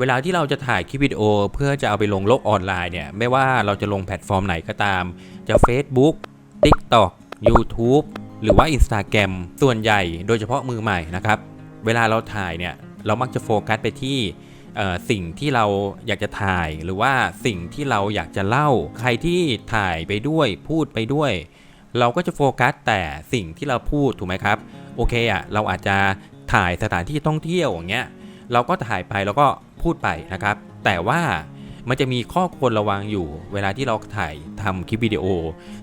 เวลาที่เราจะถ่ายคลิปวิดีโอเพื่อจะเอาไปลงโลกออนไลน์เนี่ย ไม่ว่าเราจะลงแพลตฟอร์มไหนก็ตาม จะ Facebook TikTok YouTube หรือว่า Instagram ส่วนใหญ่โดยเฉพาะมือใหม่นะครับ เวลาเราถ่ายเนี่ย เรามักจะโฟกัสไปที่สิ่งที่เราอยากจะถ่าย หรือว่าสิ่งที่เราอยากจะเล่า ใครที่ถ่ายไปด้วยพูดไปด้วย เราก็จะโฟกัสแต่สิ่งที่เราพูดถูกไหมครับ โอเคอะ่ะเราอาจจะถ่ายสถานที่ท่องเที่ยวอย่างเงี้ยเราก็ถ่ายไปแล้วก็ พูดไปนะครับ แต่ว่ามันจะมีข้อควรระวังอยู่ เวลาที่เราถ่ายทำคลิปวิดีโอ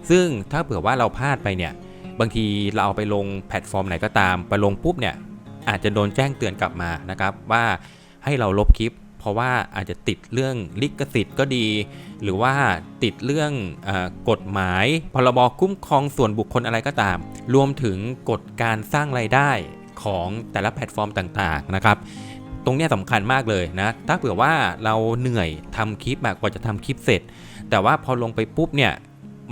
ซึ่งถ้าเผื่อว่าเราพลาดไปเนี่ย บางทีเราเอาไปลงแพลตฟอร์มไหนก็ตาม ไปลงปุ๊บเนี่ย อาจจะโดนแจ้งเตือนกลับมานะครับ ว่าให้เราลบคลิป เพราะว่าอาจจะติดเรื่องลิขสิทธิ์ก็ดี หรือว่าติดเรื่องอกฎหมาย พรบคุ้มครองส่วนบุคคลอะไรก็ตาม รวมถึงกฎการสร้างไรายได้ของแต่ละแพลตฟอร์มต่างๆนะครับ ตรงนี้ยสำคัญมากเลยนะ ถ้าเผื่อว่าเราเหนื่อยทำคลิปอะกว่าจะทำคลิปเสร็จ แต่ว่าพอลงไปปุ๊บเนี่ย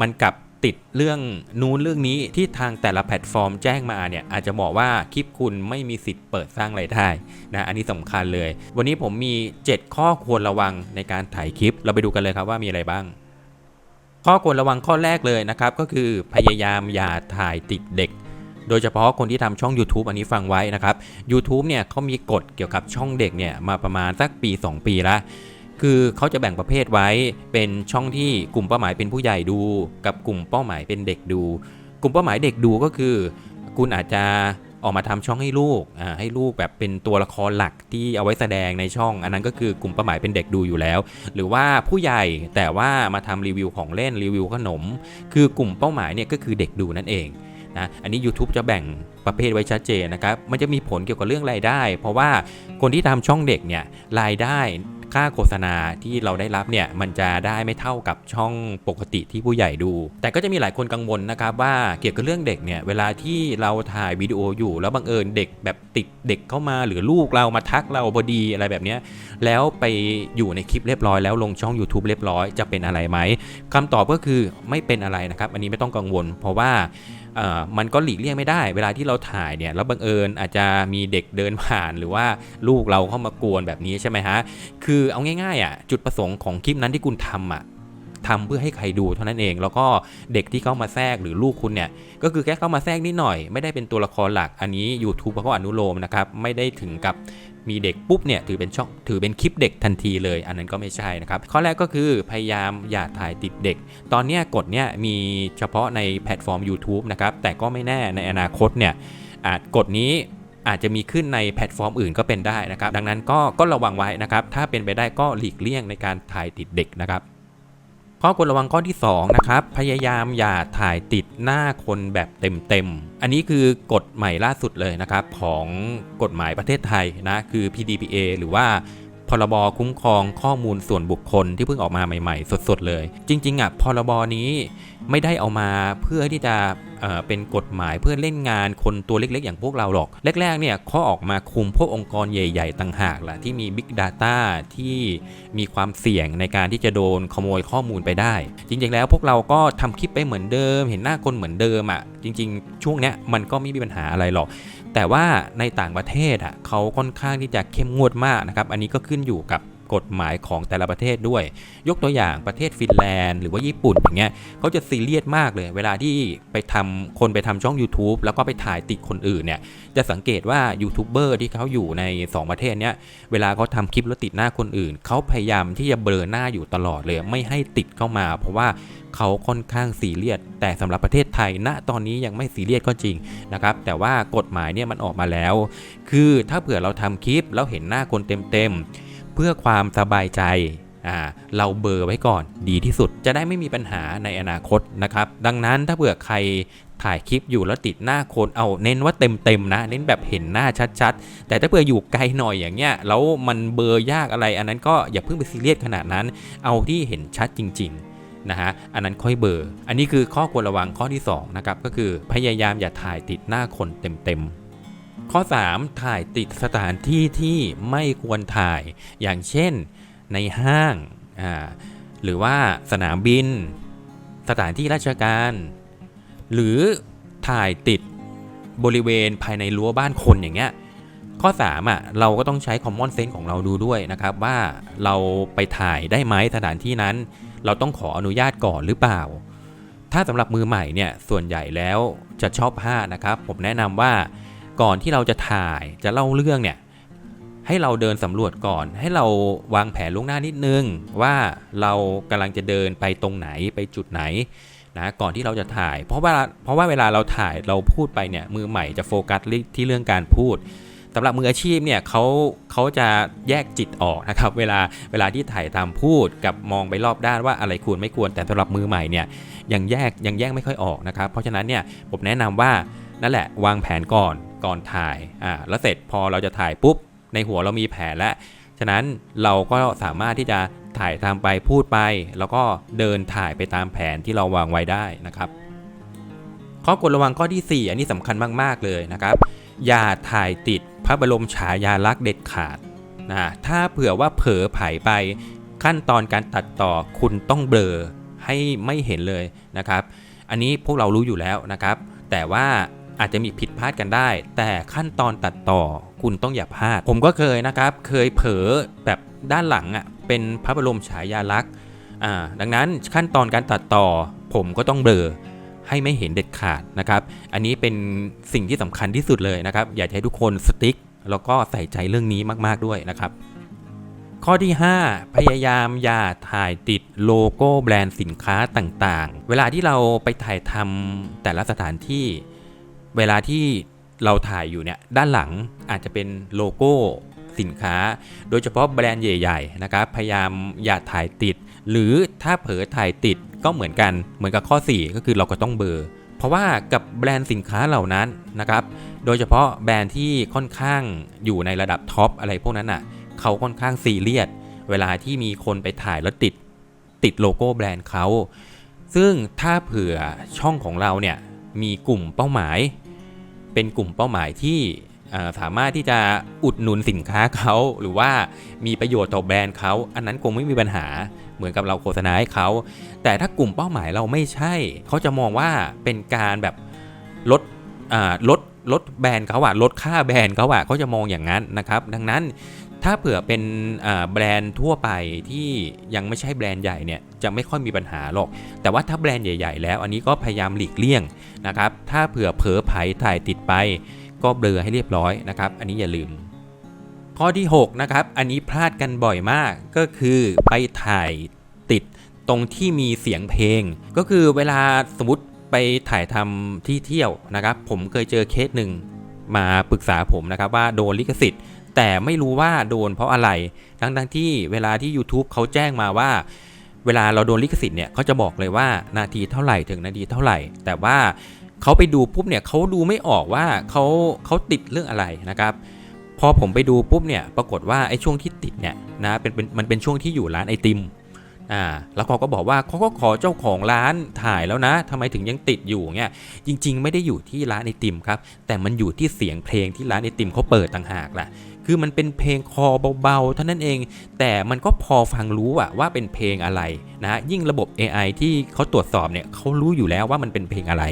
มันกลับติดเรื่องนู้นเรื่องนี้ที่ทางแต่ละแพลตฟอร์มแจ้งมาเนี่ยอาจจะบอกว่าคลิปคุณไม่มีสิทธิ์เปิดสร้างไรายได้นะอันนี้สำคัญเลย วันนี้ผมมี 7 ข้อควรระวังในการถ่ายคลิป เราไปดูกันเลยครับว่ามีอะไรบ้าง ข้อควรระวังข้อแรกเลยนะครับก็คือพยายามอย่าถ่ายติดเด็ก โดยเฉพาะคนที่ทำช่อง YouTube อันนี้ฟังไว้นะครับ YouTube เนี่ยเขามีกฎเกี่ยวกับช่องเด็กเนี่ยมาประมาณสักปี 2 ปีล้วคือเขาจะแบ่งประเภทไว้เป็นช่องที่กลุ่มเป้าหมายเป็นผู้ใหญ่ดู กับกลุ่มเป้าหมายเป็นเด็กดู กลุ่มเป้าหมายเด็กดูก็คือ คุณอาจจะออกมาทำช่องให้ลูกอ่าให้ลูกแบบเป็นตัวละครหลักที่เอาไว้แสดงในช่อง อันนั้นก็คือกลุ่มเป้าหมายเป็นเด็กดูอยู่แล้ว หรือว่าผู้ใหญ่แต่ว่ามาทำรีวิวของเล่นรีวิวขนม คือกลุ่มเป้าหมายเนี่ยก็คือเด็กดูนั่นเอง นะอันนี้ YouTube จะแบ่งประเภทไว้ชัดเจนนะครับมันจะมีผลเกี่ยวกับเรื่องรายได้ เพราะว่าคนที่ทำช่องเด็กเนี่ยรายได้ค่าโฆษณาที่เราได้รับเนี่ยมันจะได้ไม่เท่ากับช่องปกติที่ผู้ใหญ่ดู แต่ก็จะมีหลายคนกังวลนะครับว่าเกี่ยวกับเรื่องเด็กเนี่ยเวลาที่เราถ่ายวิดีโออยู่ แล้วบังเอิญเด็กแบบติดเด็กเข้ามาหรือลูกเรามาทักเราพอดีอะไรแบบนี้แล้วไปอยู่ในคลิปเรียบร้อยแล้วลงช่อง YouTube เรียบร้อยจะเป็นอะไรไหมคำตอบก็คือไม่เป็นอะไรนะครับ อันนี้ไม่ต้องกังวล เพราะว่า มันก็หลีกเลี่ยงไม่ได้ เวลาที่เราถ่ายเนี่ยแล้วบังเอิญอาจจะมีเด็กเดินผ่านหรือว่าลูกเราเข้ามากวนแบบนี้ใช่ไหมฮะคือเอาง่ายๆอะจุดประสงค์ของคลิปนั้นที่คุณทำอะ ทำเพื่อให้ใครดูเท่านั้นเอง แล้วก็เด็กที่เข้ามาแทรกหรือลูกคุณเนี่ย ก็คือแค่เข้ามาแทรกนิดหน่อย ไม่ได้เป็นตัวละครหลัก อันนี้ YouTube เขาอนุโลมนะครับ ไม่ได้ถึงกับมีเด็กปุ๊บเนี่ยถือเป็นช่องถือเป็นคลิปเด็กทันทีเลย อันนั้นก็ไม่ใช่นะครับ ข้อแรกก็คือพยายามอย่าถ่ายติดเด็ก ตอนนี้กฎเนี่ยมีเฉพาะในแพลตฟอร์ม YouTube นะครับ แต่ก็ไม่แน่ในอนาคตเนี่ยอาจกฎนี้อาจจะมีขึ้นในแพลตฟอร์มอื่นก็เป็นได้นะครับ ดังนั้นก็ก็ระวังไว้นะครับ ถ้าเป็นไปได้ก็หลีกเลี่ยงในการถ่ายติดเด็กนะครับ ข้อควรระวังข้อที่ 2 นะครับ พยายามอย่าถ่ายติดหน้าคนแบบเต็มๆ อันนี้คือกฎใหม่ล่าสุดเลยนะครับ ของกฎหมายประเทศไทยนะ คือ PDPA หรือว่า พรบคุ้มครองข้อมูลส่วนบุคคลที่เพิ่งออกมาใหม่ๆ สดๆเลย จริงๆอะพรบนี้ไม่ได้เอามาเพื่อที่จะเเป็นกฎหมายเพื่อเล่นงานคนตัวเล็กๆ อย่างพวกเราหรอก แรกๆเนี่ยเขาออกมาคุมพวกองค์กรใหญ่ๆ ต่างหากล่ะที่มี Big Data ที่มีความเสี่ยงในการที่จะโดนขโมยข้อมูลไปได้ จริงๆแล้วพวกเราก็ทำคลิปไปเหมือนเดิม เห็นหน้าคนเหมือนเดิมอะจริง ๆ ช่วงเนี้ยมันก็ไม่มีปัญหาอะไรหรอก แต่ว่าในต่างประเทศอะเขาค่อนข้างที่จะเข้มงวดมากนะครับ อันนี้ก็ขึ้นอยู่กับ กฎหมายของแต่ละประเทศด้วย ยกตัวอย่างประเทศฟินแลนด์หรือว่าญี่ปุ่นอย่างเงี้ยเขาจะซีเรียสมากเลย เวลาที่ไปทำคนไปทำช่อง YouTube แล้วก็ไปถ่ายติดคนอื่นเนี่ยจะสังเกตว่ายูทูบเบอร์ที่เขาอยู่ใน 2 ประเทศเนี้ยเวลาเขาทำคลิปแล้วติดหน้าคนอื่นเขาพยายามที่จะเบลอหน้าอยู่ตลอดเลยไม่ให้ติดเข้ามา เพราะว่าเขาค่อนข้างซีเรียสแต่สำหรับประเทศไทยณตอนนี้ยังไม่ซีเรียสก็จริงนะครับแต่ว่ากฎหมายเนี่ยมันออกมาแล้ว คือถ้าเผื่อเราทำคลิปแล้วเห็นหน้าคนเต็มๆ เพื่อความสบายใจเราเบอร์ไว้ก่อนดีที่สุดจะได้ไม่มีปัญหาในอนาคตนะครับ ดังนั้นถ้าเผื่อใครถ่ายคลิปอยู่แล้วติดหน้าคนเอาเน้นว่าเต็มๆนะ เน้นแบบเห็นหน้าชัดๆ แต่ถ้าเผื่ออยู่ไกลหน่อยอย่างเงี้ยแล้วมันเบอร์ยากอะไรอันนั้นก็อย่าเพิ่งไปซีเรียสขนาดนั้น เอาที่เห็นชัดจริง ๆนะฮะอันนั้นค่อยเบอร์ อันนี้คือข้อควรระวังข้อที่สองนะครับก็คือพยายามอย่าถ่ายติดหน้าคนเต็มๆ ข้อ 3 ถ่ายติดสถานที่ที่ไม่ควรถ่าย อย่างเช่นในห้างอ่าหรือว่าสนามบิน สถานที่ราชการ หรือถ่ายติดบริเวณภายในรั้วบ้านคนอย่างเงี้ยข้อ3อะเราก็ต้องใช้ common sense ของเราดูด้วยนะครับ ว่าเราไปถ่ายได้ไหมสถานที่นั้น เราต้องขออนุญาตก่อนหรือเปล่า ถ้าสำหรับมือใหม่เนี่ยส่วนใหญ่แล้วจะชอบพลานะครับ ผมแนะนำว่า ก่อนที่เราจะถ่ายจะเล่าเรื่องเนี่ยให้เราเดินสำรวจก่อน ให้เราวางแผนล่วงหน้านิดนึง ว่าเรากำลังจะเดินไปตรงไหนไปจุดไหนนะก่อนที่เราจะถ่าย เพราะว่าเพราะว่าเวลาเราถ่ายเราพูดไปเนี่ยมือใหม่จะโฟกัสที่เรื่องการพูดสำหรับมืออาชีพเนี่ยเขาเขาจะแยกจิตออกนะครับเวลาเวลาที่ถ่ายตามพูดกับมองไปรอบด้านว่าอะไรควรไม่ควรแต่สำหรับมือใหม่เนี่ยยังแยกยังแยกไม่ค่อยออกนะครับเพราะฉะนั้นเนี่ยผมแนะนำว่านั่นแหละวางแผนก่อน อนถ่ายอ่าแล้วเสร็จพอเราจะถ่ายปุ๊บ ในหัวเรามีแผนแล้วฉะนั้นเราก็สามารถที่จะถ่ายตามไปพูดไป แล้วก็เดินถ่ายไปตามแผนที่เราวางไว้ได้นะครับ ข้อกฎระวังข้อที่ 4 อันนี้สำคัญมาก ๆ เลยนะครับ อย่าถ่ายติดพระบรมฉายาลักษณ์เด็ดขาดนะถ้าเผื่อว่าเผลอไผไปขั้นตอนการตัดต่อคุณต้องเบลอให้ไม่เห็นเลยนะครับ อันนี้พวกเรารู้อยู่แล้วนะครับ แต่ว่า อาจจะมีผิดพลาดกันได้ แต่ขั้นตอนตัดต่อคุณต้องอย่าพลาด ผมก็เคยนะครับ เคยเผลอแบบด้านหลังอะเป็นพระบรมฉายาลักษณ์อ่าดังนั้นขั้นตอนการตัดต่อ ผมก็ต้องเบลอให้ไม่เห็นเด็ดขาดนะครับ อันนี้เป็นสิ่งที่สำคัญที่สุดเลยนะครับ อยากให้ทุกคนสติ๊กแล้วก็ใส่ใจเรื่องนี้มาก ๆ ด้วยนะครับ ข้อที่ 5 พยายามอย่าถ่ายติดโลโก้แบรนด์สินค้าต่างๆ เวลาที่เราไปถ่ายทำแต่ละสถานที่ เวลาที่เราถ่ายอยู่เนี่ยด้านหลังอาจจะเป็นโลโก้สินค้า โดยเฉพาะแบรนด์ใหญ่ๆนะครับพยายามอย่าถ่ายติด หรือถ้าเผลอถ่ายติดก็เหมือนกันเหมือนกับข้อ 4 ก็คือเราก็ต้องเบอร์เพราะว่ากับแบรนด์สินค้าเหล่านั้นนะครับ โดยเฉพาะแบรนด์ที่ค่อนข้างอยู่ในระดับท็อปอะไรพวกนั้นอะเขาค่อนข้างซีเรียสเวลาที่มีคนไปถ่ายแล้วติดติดโลโก้แบรนด์เขาซึ่งถ้าเผื่อช่องของเราเนี่ยมีกลุ่มเป้าหมาย เป็นกลุ่มเป้าหมายที่สามารถที่จะอุดหนุนสินค้าเขาหรือว่ามีประโยชน์ต่อแบรนด์เขาอันนั้นคงไม่มีปัญหาเหมือนกับเราโฆษณาให้เขาแต่ถ้ากลุ่มเป้าหมายเราไม่ใช่ เขาจะมองว่าเป็นการแบบลดลดลดแบรนด์เขาอะลดค่าแบรนด์เขาอะเขาจะมองอย่างนั้นนะครับ ดังนั้นถ้าเผื่อเป็นแบรนด์ทั่วไปที่ยังไม่ใช่แบรนด์ใหญ่เนี่ย จะไม่ค่อยมีปัญหาหรอก แต่ว่าถ้าแบรนด์ใหญ่ ๆ แล้วอันนี้ก็พยายามหลีกเลี่ยงนะครับ ถ้าเผื่อเผลอไผถ่ายติดไป ก็เบลอให้เรียบร้อยนะครับ อันนี้อย่าลืม ข้อที่ 6 นะครับ อันนี้พลาดกันบ่อยมากก็คือไปถ่ายติดตรงที่มีเสียงเพลง ก็คือเวลาสมมติไปถ่ายทำที่เที่ยวนะครับ ผมเคยเจอเคสหนึ่งมาปรึกษาผมนะครับว่าโดนลิขสิทธิ์ แต่ไม่รู้ว่าโดนเพราะอะไร ทั้งทั้งที่เวลาที่ YouTube เขาแจ้งมาว่า เวลาเราโดนลิขสิทธิ์เนี่ยเขาจะบอกเลยว่านาทีเท่าไหร่ถึงนาทีเท่าไหร่ แต่ว่าเขาไปดูปุ๊บเนี่ยเขาดูไม่ออกว่าเขาเขาติดเรื่องอะไรนะครับพอผมไปดูปุ๊บเนี่ยปรากฏว่าไอ้ช่วงที่ติดเนี่ยนะเป็นเป็นมันเป็นช่วงที่อยู่ร้านไอติมอ่าแล้วเขาก็บอกว่าเขาก็ขอเจ้าของร้านถ่ายแล้วนะทำไมถึงยังติดอยู่เนี่ยจริง ๆ ไม่ได้อยู่ที่ร้านไอติมครับแต่มันอยู่ที่เสียงเพลงที่ร้านไอติมเขาเปิดต่างหากแหละ คือมันเป็นเพลงคอเบาๆเท่านั้นเอง แต่มันก็พอฟังรู้อะว่าเป็นเพลงอะไรนะ ยิ่งระบบ AI ที่เขาตรวจสอบเนี่ยเขารู้อยู่แล้วว่ามันเป็นเพลงอะไร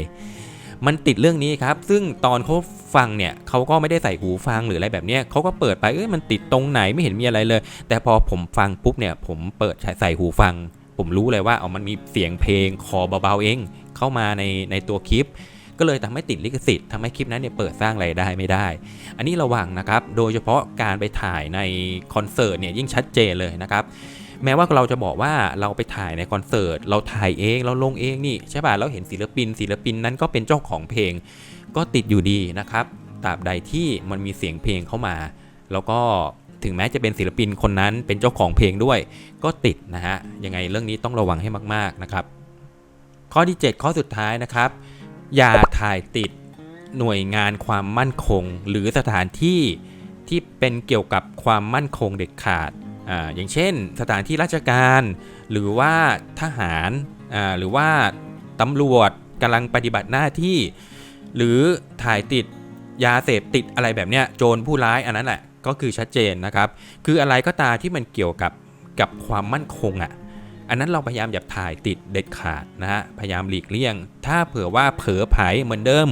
มันติดเรื่องนี้ครับ ซึ่งตอนเขาฟังเนี่ยเขาก็ไม่ได้ใส่หูฟังหรืออะไรแบบนี้เขาก็เปิดไปเอ้ยมันติดตรงไหนไม่เห็นมีอะไรเลย แต่พอผมฟังปุ๊บเนี่ยผมเปิดใส่หูฟัง ผมรู้เลยว่าเอามันมีเสียงเพลงคอเบาๆเอง เข้ามาในในตัวคลิป ก็เลยทำให้ติดลิขสิทธิ์ทำให้คลิปนั้นเนี่ยเปิดสร้างไรายได้ไม่ได้ อันนี้ระวังนะครับ โดยเฉพาะการไปถ่ายในคอนเสิร์ตเนี่ยยิ่งชัดเจนเลยนะครับแม้ว่าเราจะบอกว่าเราไปถ่ายในคอนเสิร์ต เราถ่ายเองเราลงเองนี่ใช่ป่ะเราเห็นศิลปิน ศิลปินนั้นก็เป็นเจ้าของเพลง ก็ติดอยู่ดีนะครับตราบใดที่มันมีเสียงเพลงเข้ามา แล้วก็ถึงแม้จะเป็นศิลปินคนนั้นเป็นเจ้าของเพลงด้วย ก็ติดนะฮะยังไงเรื่องนี้ต้องระวังให้มาก ๆนะครับ ข้อที่ 7 ข้อสุดท้ายนะครับ อย่าถ่ายติดหน่วยงานความมั่นคง หรือสถานที่ที่เป็นเกี่ยวกับความมั่นคงเด็ดขาดอ่าอย่างเช่น สถานที่ราชการ หรือว่าทหารอ่าหรือว่าตำรวจกำลังปฏิบัติหน้าที่ หรือถ่ายติดยาเสพติดอะไรแบบเนี้ยโจรผู้ร้ายอันนั้นแหละก็คือชัดเจนนะครับ คืออะไรก็ตามที่มันเกี่ยวกับกับความมั่นคงอะ่ะ อันนั้นเราพยายามอย่าถ่ายติดเด็ดขาดนะฮะพยายามหลีกเลี่ยง ถ้าเผื่อว่าเผลอไผเหมือนเดิม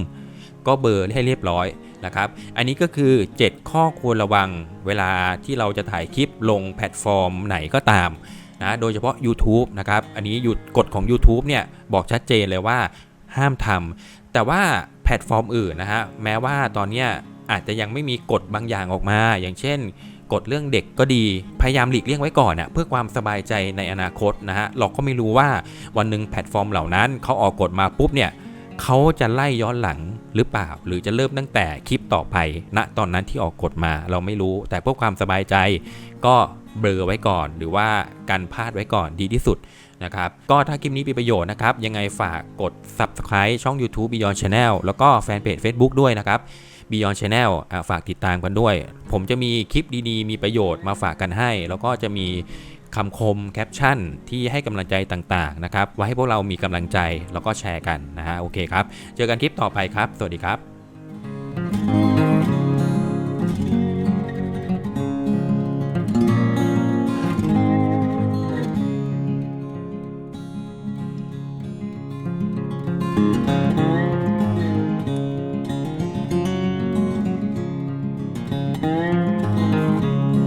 ก็เบอร์ให้เรียบร้อยนะครับ อันนี้ก็คือ 7 ข้อควรระวังเวลาที่เราจะถ่ายคลิปลงแพลตฟอร์มไหนก็ตามนะโดยเฉพาะ YouTube นะครับ อันนี้หยุดกฎของ YouTube เนี่ยบอกชัดเจนเลยว่าห้ามทำแต่ว่าแพลตฟอร์มอื่นนะฮะแม้ว่าตอนนี้อาจจะยังไม่มีกฎบางอย่างออกมา อย่างเช่น กฎเรื่องเด็กก็ดี พยายามหลีกเลี่ยงไว้ก่อนนะเพื่อความสบายใจในอนาคตนะฮะเราก็ไม่รู้ว่าวันหนึ่งแพลตฟอร์มเหล่านั้นเขาออกกฎมาปุ๊บเนี่ยเขาจะไล่ย้อนหลังหรือเปล่า หรือจะเริ่มตั้งแต่คลิปต่อไปณตอนนั้นที่ออกกฎมาเราไม่รู้ แต่เพื่อความสบายใจ ก็เบลอไว้ก่อน หรือว่าการพลาดไว้ก่อนดีที่สุดนะครับก็ถ้าคลิปนี้มีประโยชน์นะครับ ยังไงฝากกด subscribe ช่อง YouTube Beyond Channel แล้วก็แฟนเพจ Facebook ด้วยนะครับ Beyond Channel ฝากติดตามกันด้วย ผมจะมีคลิปดีๆ มีประโยชน์มาฝากกันให้ แล้วก็จะมีคำคมแคปชั่นที่ให้กำลังใจต่างๆนะครับไว้ให้พวกเรามีกำลังใจแล้วก็แชร์กันนะฮะโอเคครับ เจอกันคลิปต่อไปครับ สวัสดีครับ